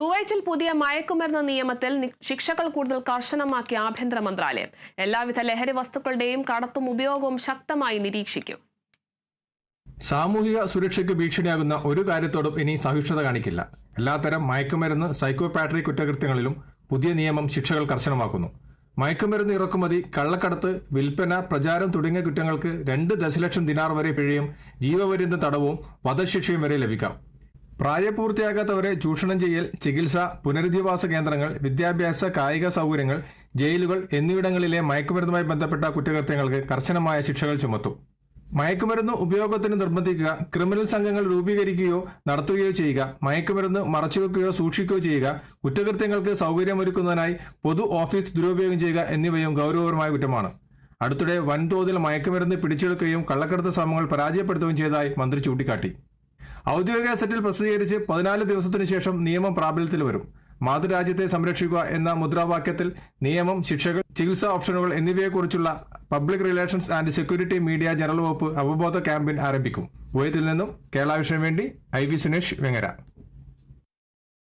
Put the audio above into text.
കുവൈറ്റിൽ പുതിയ മയക്കുമരുന്ന് നിയമത്തിൽ ശിക്ഷകൾ കൂടുതൽ കർശനമാക്കി ആഭ്യന്തര മന്ത്രാലയം. എല്ലാവിധ ലഹരി വസ്തുക്കളുടെയും കടത്തും ഉപയോഗവും ശക്തമായി നിരീക്ഷിക്കും. സാമൂഹിക സുരക്ഷയ്ക്ക് ഭീഷണിയാകുന്ന ഒരു കാര്യത്തോടും ഇനി സഹിഷ്ണുത കാണിക്കില്ല. എല്ലാത്തരം മയക്കുമരുന്ന് സൈക്കോപാട്രി കുറ്റകൃത്യങ്ങളിലും പുതിയ നിയമം ശിക്ഷകൾ കർശനമാക്കുന്നു. മയക്കുമരുന്ന് ഇറക്കുമതി കള്ളക്കടത്ത് വിൽപ്പന പ്രചാരം തുടങ്ങിയ കുറ്റങ്ങൾക്ക് രണ്ട് ദശലക്ഷം ദിനാർ വരെ പിഴയും ജീവപര്യന്ത തടവും വധശിക്ഷയും വരെ ലഭിക്കാം. പ്രായപൂർത്തിയാകാത്തവരെ ചൂഷണം ചെയ്യൽ ചികിത്സ പുനരധിവാസ കേന്ദ്രങ്ങൾ വിദ്യാഭ്യാസ കായിക സൗകര്യങ്ങൾ ജയിലുകൾ എന്നിവിടങ്ങളിലെ മയക്കുമരുന്നുമായി ബന്ധപ്പെട്ട കുറ്റകൃത്യങ്ങൾക്ക് കർശനമായ ശിക്ഷകൾ ചുമത്തും. മയക്കുമരുന്ന് ഉപയോഗത്തിന് നിർബന്ധിക്കുക ക്രിമിനൽ സംഘങ്ങൾ രൂപീകരിക്കുകയോ നടത്തുകയോ ചെയ്യുക മയക്കുമരുന്ന് മറച്ചുവെക്കുകയോ സൂക്ഷിക്കുകയോ ചെയ്യുക കുറ്റകൃത്യങ്ങൾക്ക് സൗകര്യമൊരുക്കുന്നതിനായി പൊതു ഓഫീസ് ദുരുപയോഗം ചെയ്യുക എന്നിവയും ഗൗരവപരമായ കുറ്റമാണ്. അടുത്തിടെ വൻതോതിൽ മയക്കുമരുന്ന് പിടിച്ചെടുക്കുകയും കള്ളക്കടത്ത് ശ്രമങ്ങൾ പരാജയപ്പെടുത്തുകയും ചെയ്തതായി മന്ത്രി ചൂണ്ടിക്കാട്ടി. ഔദ്യോഗിക ഗസറ്റിൽ പ്രസിദ്ധീകരിച്ച് പതിനാല് ദിവസത്തിനു ശേഷം നിയമം പ്രാബല്യത്തിൽ വരും. മാതൃരാജ്യത്തെ സംരക്ഷിക്കുക എന്ന മുദ്രാവാക്യത്തിൽ നിയമം ശിക്ഷകൾ ചികിത്സാ ഓപ്ഷനുകൾ എന്നിവയെക്കുറിച്ചുള്ള public relations and security media general വകുപ്പ് അവബോധ ക്യാമ്പയിൻ ആരംഭിക്കും. കുവൈത്തിൽ നിന്നും കേരള വിഷയം വേണ്ടി ഐ വി സുനേഷ് വെങ്ങര.